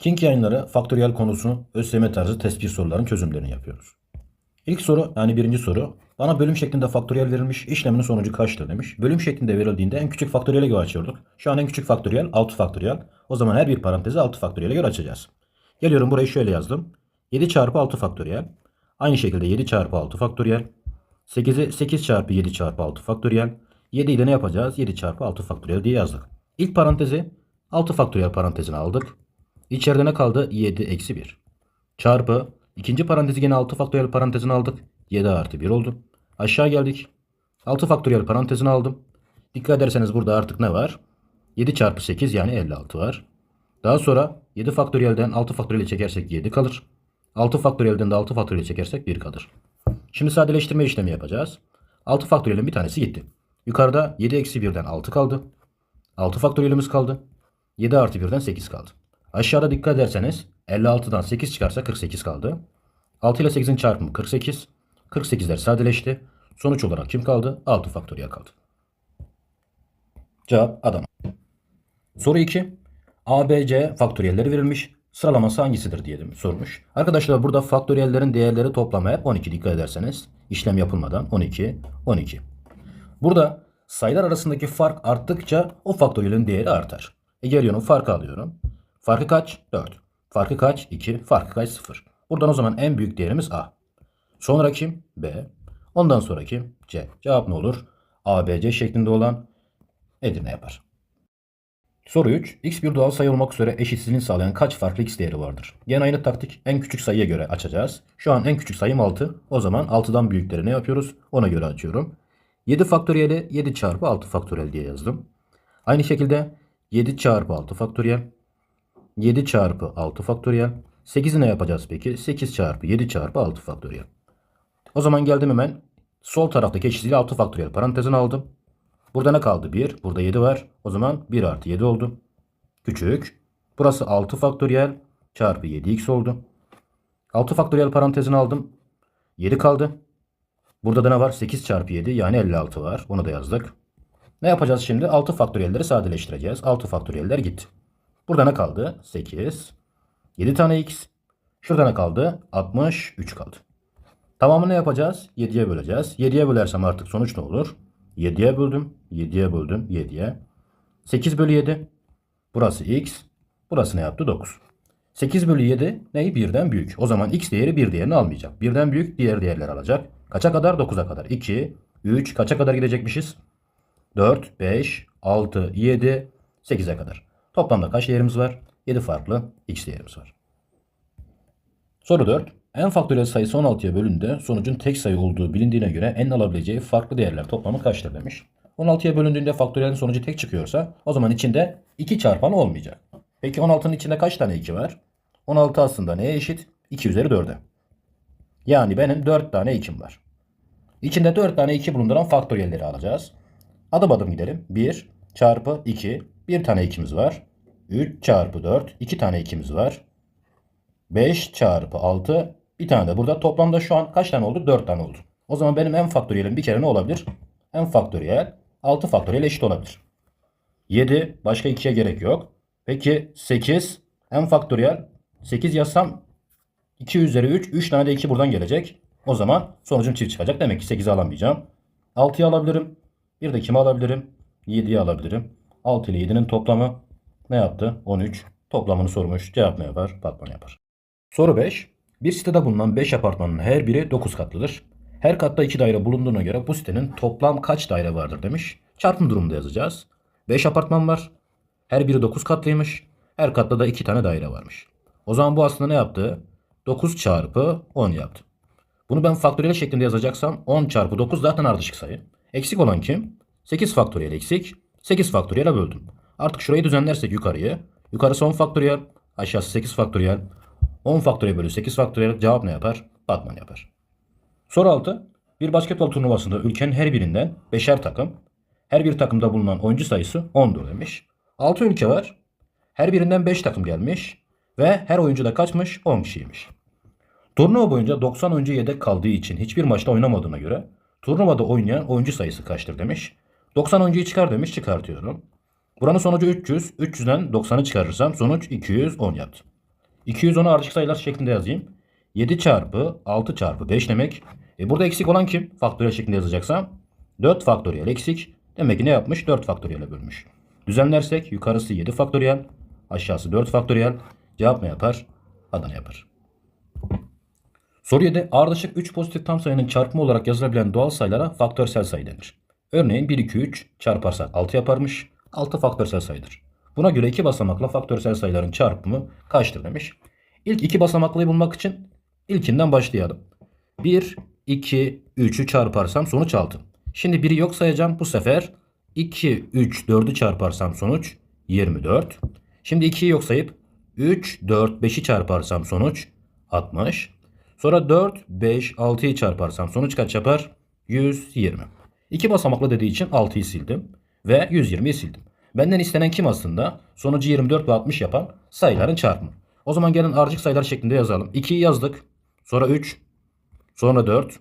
King yayınları faktöriyel konusunu ÖSYM tarzı test 1 soruların çözümlerini yapıyoruz. İlk soru yani birinci soru bana bölüm şeklinde faktöriyel verilmiş işleminin sonucu kaçtır demiş. Bölüm şeklinde verildiğinde en küçük faktöriyele göre açıyorduk. Şu an en küçük faktöriyel 6 faktöriyel. O zaman her bir parantezi 6 faktöriyele göre açacağız. Geliyorum burayı şöyle yazdım. 7 çarpı 6 faktöriyel. Aynı şekilde 7 çarpı 6 faktöriyel. 8'i 8 çarpı 7 çarpı 6 faktöriyel. 7'yi de ne yapacağız? 7 çarpı 6 faktöriyel diye yazdık. İlk parantezi 6 faktöriyel parantezine aldık. İçeride ne kaldı? 7 eksi 1. Çarpı. ikinci parantezi yine 6 faktöriyel parantezine aldık. 7 artı 1 oldu. Aşağı geldik. 6 faktöriyel parantezine aldım. Dikkat ederseniz burada artık ne var? 7 çarpı 8 yani 56 var. Daha sonra 7 faktöriyelden 6 faktöriyeli çekersek 7 kalır. 6 faktöriyelden de 6 faktöriyeli çekersek 1 kalır. Şimdi sadeleştirme işlemi yapacağız. 6 faktöriyelin bir tanesi gitti. Yukarıda 7 eksi 1'den 6 kaldı. 6 faktöriyelimiz kaldı. 7 artı 1'den 8 kaldı. Aşağıda dikkat ederseniz 56'dan 8 çıkarsa 48 kaldı. 6 ile 8'in çarpımı 48. 48'ler sadeleşti. Sonuç olarak kim kaldı? 6 faktöriyel kaldı. Cevap Adana. Soru 2. ABC faktöriyelleri verilmiş. Sıralaması hangisidir diye sormuş. Arkadaşlar burada faktöriyellerin değerleri toplamı hep 12 dikkat ederseniz. işlem yapılmadan 12, 12. Burada sayılar arasındaki fark arttıkça o faktöriyelin değeri artar. E geliyorum farkı alıyorum. Farkı kaç? 4. Farkı kaç? 2. Farkı kaç? 0. Buradan o zaman en büyük değerimiz A. Sonra kim? B. Ondan sonra kim? C. Cevap ne olur? A, B, C şeklinde olan Edirne yapar. Soru 3. X bir doğal sayı olmak üzere eşitsizliğini sağlayan kaç farklı x değeri vardır? Gene aynı taktik en küçük sayıya göre açacağız. Şu an en küçük sayım 6. O zaman 6'dan büyükleri ne yapıyoruz? Ona göre açıyorum. 7 faktöriyeli 7 çarpı 6 faktöriyel diye yazdım. Aynı şekilde 7 çarpı 6 faktöriyel 7 çarpı 6 faktöriyel 8'i ne yapacağız peki? 8 çarpı 7 çarpı 6 faktöriyel. O zaman geldim hemen sol taraftaki eşitsizliği 6 faktöriyel parantezine aldım. Burada ne kaldı? 1. Burada 7 var. O zaman 1 artı 7 oldu. Küçük. Burası 6 faktöriyel çarpı 7x oldu. 6 faktöriyel parantezine aldım. 7 kaldı. Burada da ne var? 8 çarpı 7 yani 56 var. Onu da yazdık. Ne yapacağız şimdi? 6 faktöriyelleri sadeleştireceğiz. 6 faktöriyeller gitti. Burada ne kaldı? 8. 7 tane x. Şurada ne kaldı? 63 kaldı. Tamamını yapacağız? 7'ye böleceğiz. 7'ye bölersem artık sonuç ne olur? 7'ye böldüm. 7'ye böldüm. 7'ye. 8 bölü 7. Burası x. Burası ne yaptı? 9. 8 bölü 7 neyi? Birden büyük. O zaman x değeri bir değerini almayacak. Birden büyük diğer değerler alacak. Kaça kadar? 9'a kadar. 2, 3, kaça kadar gidecekmişiz? 4, 5, 6, 7, 8'e kadar. Toplamda kaç değerimiz var? 7 farklı x değerimiz var. Soru 4. En faktöriyel sayısı 16'ya bölündüğünde sonucun tek sayı olduğu bilindiğine göre en alabileceği farklı değerler toplamı kaçtır demiş. 16'ya bölündüğünde faktöriyelin sonucu tek çıkıyorsa o zaman içinde 2 çarpanı olmayacak. Peki 16'nın içinde kaç tane 2 var? 16 aslında neye eşit? 2 üzeri 4'e. Yani benim 4 tane 2'm var. İçinde 4 tane 2 bulunduran faktöriyelleri alacağız. Adım adım gidelim. 1 çarpı 2. 1 tane 2'miz var. 3 çarpı 4. 2 tane 2'miz var. 5 çarpı 6. Bir tane de burada. Toplamda şu an kaç tane oldu? 4 tane oldu. O zaman benim en faktöriyelim bir kere ne olabilir? En faktöriyel 6 faktöriyel eşit olabilir. 7 başka 2'ye gerek yok. Peki 8 en faktöriyel 8 yazsam 2 üzeri 3. 3 tane de 2 buradan gelecek. O zaman sonucum çift çıkacak. Demek ki 8'i alamayacağım. 6'yı alabilirim. Bir de kimi alabilirim? 7'yi alabilirim. 6 ile 7'nin toplamı ne yaptı? 13. Toplamını sormuş. Cevap ne yapar? Batman yapar. Soru 5. Bir sitede bulunan 5 apartmanın her biri 9 katlıdır. Her katta 2 daire bulunduğuna göre bu sitenin toplam kaç daire vardır demiş. Çarpım durumunda yazacağız. 5 apartman var. Her biri 9 katlıymış. Her katta da 2 tane daire varmış. O zaman bu aslında ne yaptı? 9 çarpı 10 yaptı. Bunu ben faktöriyel şeklinde yazacaksam 10 çarpı 9 zaten ardışık sayı. Eksik olan kim? 8 faktöriyel eksik. 8 faktöriyele böldüm. Artık şurayı düzenlersek yukarıyı. Yukarısı 10 faktöriyel. Aşağısı 8 faktöriyel. 10 faktöriyel bölü 8 faktöriyel cevap ne yapar? Batman yapar. Soru 6. Bir basketbol turnuvasında ülkenin her birinden 5'er takım. Her bir takımda bulunan oyuncu sayısı 10'dur demiş. 6 ülke var. Her birinden 5 takım gelmiş. Ve her oyuncu da kaçmış? 10 kişiymiş. Turnuva boyunca 90 oyuncu yedek kaldığı için hiçbir maçta oynamadığına göre turnuvada oynayan oyuncu sayısı kaçtır demiş. 90 oyuncuyu çıkar demiş çıkartıyorum. Buranın sonucu 300. 300'den 90'ı çıkarırsam sonuç 210 yaptı. 210'u ardışık sayılar şeklinde yazayım. 7 çarpı 6 çarpı 5 demek. E burada eksik olan kim? Faktöriyel şeklinde yazacaksam. 4 faktöriyel eksik. Demek ki ne yapmış? 4 faktöriyele bölmüş. Düzenlersek yukarısı 7 faktöriyel. Aşağısı 4 faktöriyel. Cevap ne yapar? Adana yapar. Soru 7. Ardışık 3 pozitif tam sayının çarpımı olarak yazılabilen doğal sayılara faktörsel sayı denir. Örneğin 1, 2, 3 çarparsak 6 yaparmış. 6 faktörsel sayıdır. Buna göre iki basamaklı faktörsel sayıların çarpımı kaçtır demiş. İlk iki basamaklıyı bulmak için ilkinden başlayalım. 1, 2, 3'ü çarparsam sonuç 6. Şimdi 1'i yok sayacağım. Bu sefer 2, 3, 4'ü çarparsam sonuç 24. Şimdi 2'yi yok sayıp 3, 4, 5'i çarparsam sonuç 60. Sonra 4, 5, 6'yı çarparsam sonuç kaç yapar? 120. İki basamaklı dediği için 6'yı sildim ve 120'yi sildim. Benden istenen kim aslında? Sonucu 24 ve 60 yapan sayıların çarpımı. O zaman gelin ardışık sayılar şeklinde yazalım. 2'yi yazdık. Sonra 3. Sonra 4.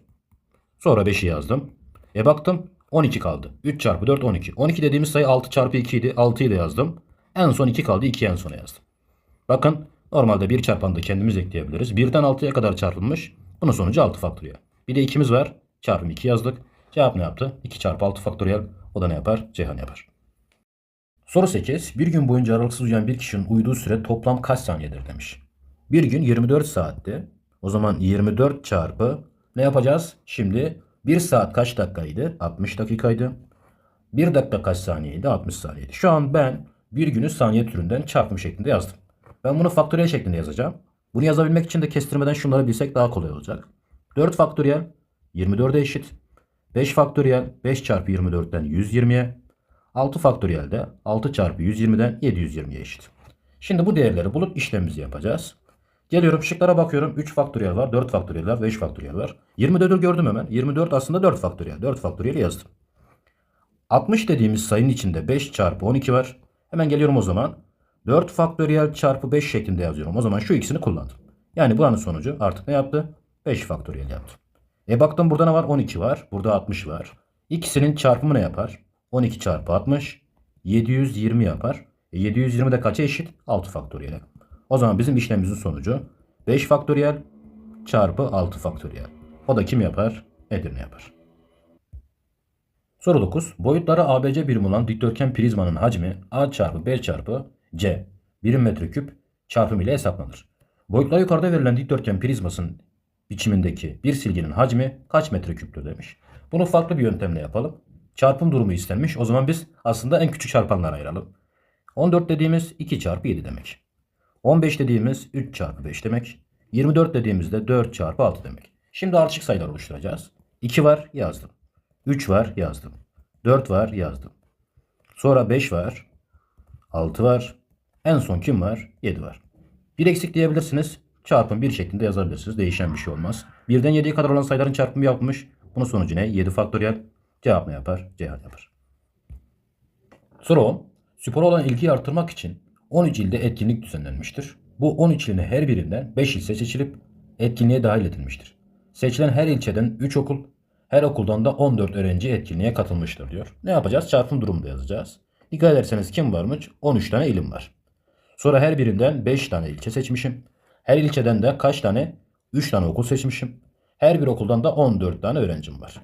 Sonra 5'i yazdım. E baktım 12 kaldı. 3 çarpı 4 12. 12 dediğimiz sayı 6 çarpı 2 idi. 6'yı da yazdım. En son 2 kaldı. 2'yi en sona yazdım. Bakın normalde 1 çarpanı da kendimiz ekleyebiliriz. 1'den 6'ya kadar çarpılmış. Bunun sonucu 6 faktöriyel. Bir de 2'miz var. Çarpım 2 yazdık. Cevap ne yaptı? 2 çarpı 6 faktöriyel. O da ne yapar? Ceyhan yapar. Soru 8. Bir gün boyunca aralıksız uyuyan bir kişinin uyuduğu süre toplam kaç saniyedir demiş. Bir gün 24 saatte. O zaman 24 çarpı ne yapacağız? Şimdi 1 saat kaç dakikaydı? 60 dakikaydı. 1 dakika kaç saniyeydi? 60 saniyeydi. Şu an ben bir günü saniye türünden çarpım şeklinde yazdım. Ben bunu faktöriyel şeklinde yazacağım. Bunu yazabilmek için de kestirmeden şunları bilsek daha kolay olacak. 4 faktöriyel 24'e eşit. 5 faktöriyel 5 çarpı 24'ten 120'ye. 6 faktöriyel de 6 çarpı 120'den 720'ye eşit. Şimdi bu değerleri bulup işlemimizi yapacağız. Geliyorum şıklara bakıyorum. 3 faktöriyel var, 4 faktöriyel var, 5 faktöriyel var. 24'ü gördüm hemen. 24 aslında 4 faktöriyel. 4 faktöriyel yazdım. 60 dediğimiz sayının içinde 5 çarpı 12 var. Hemen geliyorum o zaman. 4 faktöriyel çarpı 5 şeklinde yazıyorum. O zaman şu ikisini kullandım. Yani buranın sonucu artık ne yaptı? 5 faktöriyel yaptı. E baktım burada ne var? 12 var. Burada 60 var. İkisinin çarpımı ne yapar? 12 çarpı 60 720 yapar. E 720 de kaça eşit? 6 faktöriyel. O zaman bizim işlemimizin sonucu 5 faktöriyel çarpı 6 faktöriyel. O da kim yapar? Edirne yapar. Soru 9. Boyutları ABC birim olan dikdörtgen prizmanın hacmi A çarpı B çarpı C birim metreküp çarpım ile hesaplanır. Boyutları yukarıda verilen dikdörtgen prizmasının biçimindeki bir silginin hacmi kaç metreküptür demiş. Bunu farklı bir yöntemle yapalım. Çarpım durumu istenmiş. O zaman biz aslında en küçük çarpanlara ayıralım. 14 dediğimiz 2 çarpı 7 demek. 15 dediğimiz 3 çarpı 5 demek. 24 dediğimizde 4 çarpı 6 demek. Şimdi ardışık sayılar oluşturacağız. 2 var yazdım. 3 var yazdım. 4 var yazdım. Sonra 5 var. 6 var. En son kim var? 7 var. Bir eksik diyebilirsiniz. Çarpım bir şeklinde yazabilirsiniz. Değişen bir şey olmaz. Birden 7'ye kadar olan sayıların çarpımı yapmış. Bunun sonucu ne? 7 faktöriyel. Cevap ne yapar? Cevap yapar. Soru 10. Spora olan ilgiyi artırmak için 13 ilde etkinlik düzenlenmiştir. Bu 13 ilin her birinden 5 ilçe seçilip etkinliğe dahil edilmiştir. Seçilen her ilçeden 3 okul, her okuldan da 14 öğrenci etkinliğe katılmıştır diyor. Ne yapacağız? Çarpım durumunda yazacağız. Dikkat ederseniz kim varmış? 13 tane ilim var. Sonra her birinden 5 tane ilçe seçmişim. Her ilçeden de kaç tane? 3 tane okul seçmişim. Her bir okuldan da 14 tane öğrencim var.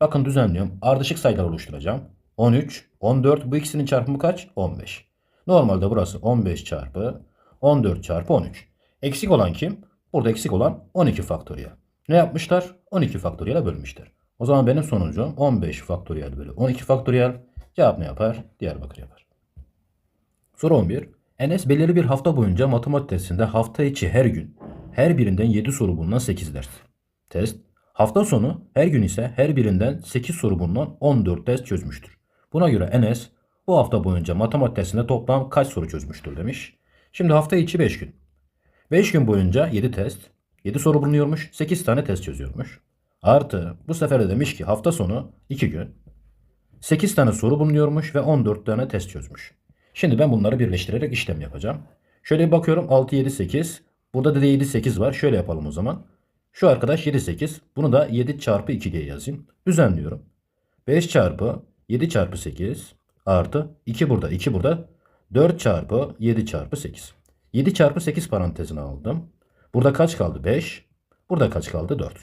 Bakın düzenliyorum. Ardışık sayılar oluşturacağım. 13, 14 bu ikisinin çarpımı kaç? 15. Normalde burası 15 çarpı 14 çarpı 13. Eksik olan kim? Burada eksik olan 12 faktöriyel. Ne yapmışlar? 12 faktöriyele bölmüşler. O zaman benim sonucum 15 faktöriyel bölü 12 faktöriyel. Cevap ne yapar? Diyarbakır yapar. Soru 11. Enes belirli bir hafta boyunca matematik testinde hafta içi her gün her birinden 7 soru bulunan 8 ders. Test. Hafta sonu her gün ise her birinden 8 soru bulunan 14 test çözmüştür. Buna göre Enes bu hafta boyunca matematik testinde toplam kaç soru çözmüştür demiş. Şimdi hafta içi 5 gün. 5 gün boyunca 7 test, 7 soru bulunuyormuş, 8 tane test çözüyormuş. Artı bu sefer de demiş ki hafta sonu 2 gün. 8 tane soru bulunuyormuş ve 14 tane test çözmüş. Şimdi ben bunları birleştirerek işlem yapacağım. Şöyle bir bakıyorum 6, 7, 8. Burada da 7, 8 var. Şöyle yapalım o zaman. Şu arkadaş 7, 8. Bunu da 7 çarpı 2 diye yazayım. Düzenliyorum. 5 çarpı 7 çarpı 8 artı 2 burada 2 burada 4 çarpı 7 çarpı 8. 7 çarpı 8 parantezine aldım. Burada kaç kaldı? 5. Burada kaç kaldı? 4.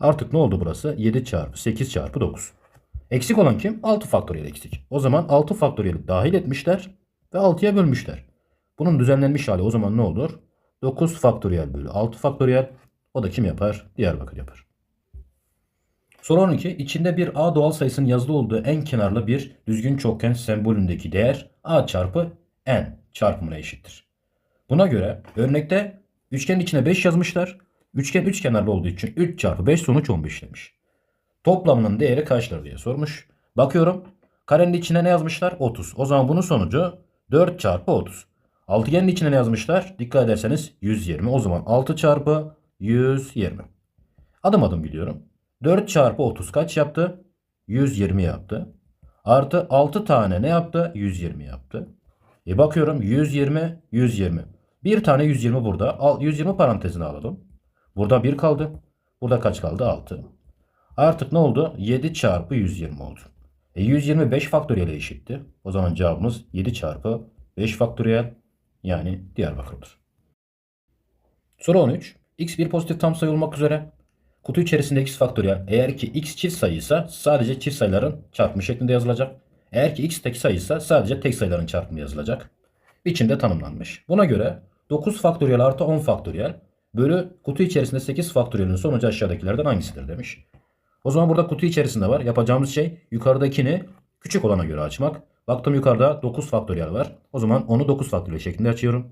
Artık ne oldu burası? 7 çarpı 8 çarpı 9. Eksik olan kim? 6 faktöriyel eksik. O zaman 6 faktöriyeli dahil etmişler ve 6'ya bölmüşler. Bunun düzenlenmiş hali o zaman ne olur? 9 faktöriyel bölü 6 faktöriyel. O da kim yapar? Diyarbakır yapar. Soru 12. İçinde bir A doğal sayısının yazılı olduğu en kenarlı bir düzgün çokgen sembolündeki değer A çarpı N çarpımına eşittir. Buna göre örnekte üçgenin içine 5 yazmışlar. Üçgen üç kenarlı olduğu için 3 çarpı 5 sonuç 15 demiş. Toplamının değeri kaçtır diye sormuş. Bakıyorum. Karenin içine ne yazmışlar? 30. O zaman bunun sonucu 4 çarpı 30. Altıgenin içine ne yazmışlar? Dikkat ederseniz 120. O zaman 6 çarpı 120. Adım adım gidiyorum. 4 çarpı 30 kaç yaptı? 120 yaptı. Artı 6 tane ne yaptı? 120 yaptı. E bakıyorum 120, 120. Bir tane 120 burada. Al, 120 parantezine alalım. Burada 1 kaldı. Burada kaç kaldı? 6. Artık ne oldu? 7 çarpı 120 oldu. E 120 5 faktöriyel eşitti. O zaman cevabımız 7 çarpı 5 faktöriyel yani Diyarbakır'dır. Soru 13. X bir pozitif tam sayı olmak üzere kutu içerisinde x faktöriyel eğer ki x çift sayıysa sadece çift sayıların çarpımı şeklinde yazılacak. Eğer ki x tek sayıysa sadece tek sayıların çarpımı yazılacak. Biçimde tanımlanmış. Buna göre 9 faktöriyel artı 10 faktöriyel bölü kutu içerisinde 8 faktöriyelin sonucu aşağıdakilerden hangisidir demiş. O zaman burada kutu içerisinde var. Yapacağımız şey yukarıdakini küçük olana göre açmak. Baktım yukarıda 9 faktöriyel var. O zaman 10'u 9 faktöriyel şeklinde açıyorum.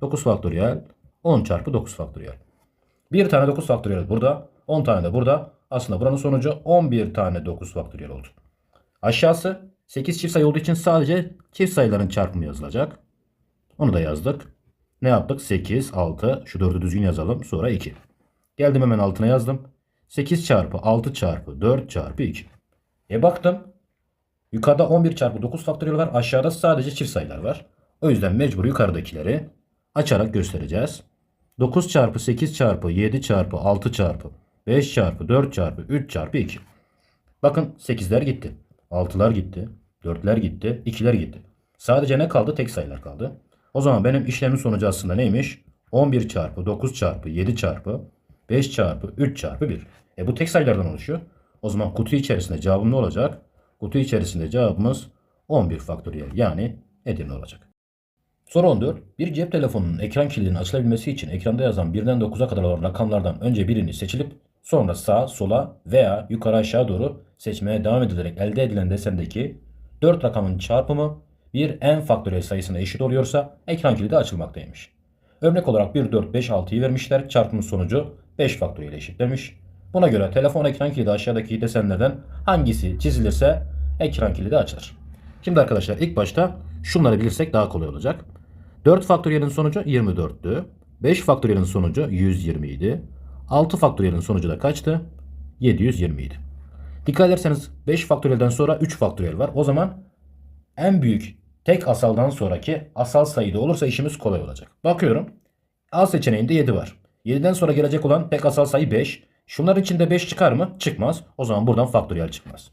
9 faktöriyel 10 çarpı 9 faktöriyel. Bir tane 9 faktöriyel burada. 10 tane de burada. Aslında buranın sonucu 11 tane 9 faktöriyel oldu. Aşağısı 8 çift sayı olduğu için sadece çift sayıların çarpımı yazılacak. Onu da yazdık. Ne yaptık? 8, 6. Şu 4'ü düzgün yazalım. Sonra 2. Geldim hemen altına yazdım. 8 çarpı 6 çarpı 4 çarpı 2. E baktım. Yukarıda 11 çarpı 9 faktöriyel var. Aşağıda sadece çift sayılar var. O yüzden mecbur yukarıdakileri açarak göstereceğiz. 9 çarpı 8 çarpı 7 çarpı 6 çarpı 5 çarpı 4 çarpı 3 çarpı 2. Bakın 8'ler gitti. 6'lar gitti. 4'ler gitti. 2'ler gitti. Sadece ne kaldı? Tek sayılar kaldı. O zaman benim işlemin sonucu aslında neymiş? 11 çarpı 9 çarpı 7 çarpı 5 çarpı 3 çarpı 1. E bu tek sayılardan oluşuyor. O zaman kutu içerisinde cevabım ne olacak? Kutu içerisinde cevabımız 11 faktöriyel yani Edirne olacak. Soru 14. Bir cep telefonunun ekran kilidinin açılabilmesi için ekranda yazan 1'den 9'a kadar olan rakamlardan önce birini seçilip sonra sağa, sola veya yukarı aşağı doğru seçmeye devam edilerek elde edilen desendeki 4 rakamın çarpımı bir n faktöriyel sayısına eşit oluyorsa ekran kilidi açılmaktaymış. Örnek olarak 1, 4, 5, 6'yı vermişler. Çarpımın sonucu 5 faktöriyel eşitlemiş. Buna göre telefon ekran kilidi aşağıdaki desenlerden hangisi çizilirse ekran kilidi açılır. Şimdi arkadaşlar ilk başta şunları bilirsek daha kolay olacak. 4 faktöriyelin sonucu 24'tü. 5 faktöriyelin sonucu 120 idi. 6 faktöriyelin sonucu da kaçtı? 720 idi. Dikkat ederseniz 5 faktöriyelden sonra 3 faktöriyel var. O zaman en büyük tek asaldan sonraki asal sayıda olursa işimiz kolay olacak. Bakıyorum. A seçeneğinde 7 var. 7'den sonra gelecek olan tek asal sayı 5. Şunların içinde 5 çıkar mı? Çıkmaz. O zaman buradan faktöriyel çıkmaz.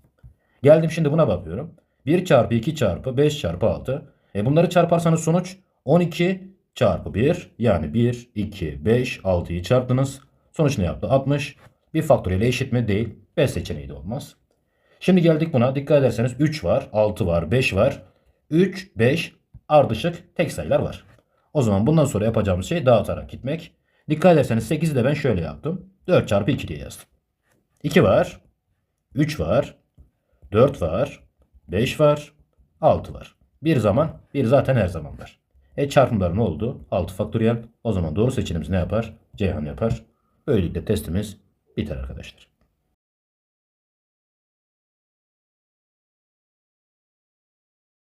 Geldim şimdi buna bakıyorum. 1 çarpı 2 çarpı 5 çarpı 6. E bunları çarparsanız sonuç 12 çarpı 1 yani 1, 2, 5, 6'yı çarptınız. Sonuç ne yaptı? 60. Bir faktöriyel eşit mi? Değil. B seçeneği de olmaz. Şimdi geldik buna. Dikkat ederseniz 3 var, 6 var, 5 var. 3, 5 ardışık tek sayılar var. O zaman bundan sonra yapacağımız şey dağıtarak gitmek. Dikkat ederseniz 8'i de ben şöyle yaptım. 4 çarpı 2 diye yazdım. 2 var. 3 var. 4 var. 5 var. 6 var. Bir zaman, bir zaten her zaman var. E çarpımlar ne oldu? 6 faktöriyel. O zaman doğru seçeneğimiz ne yapar? Ceyhan yapar. Böylelikle testimiz biter arkadaşlar.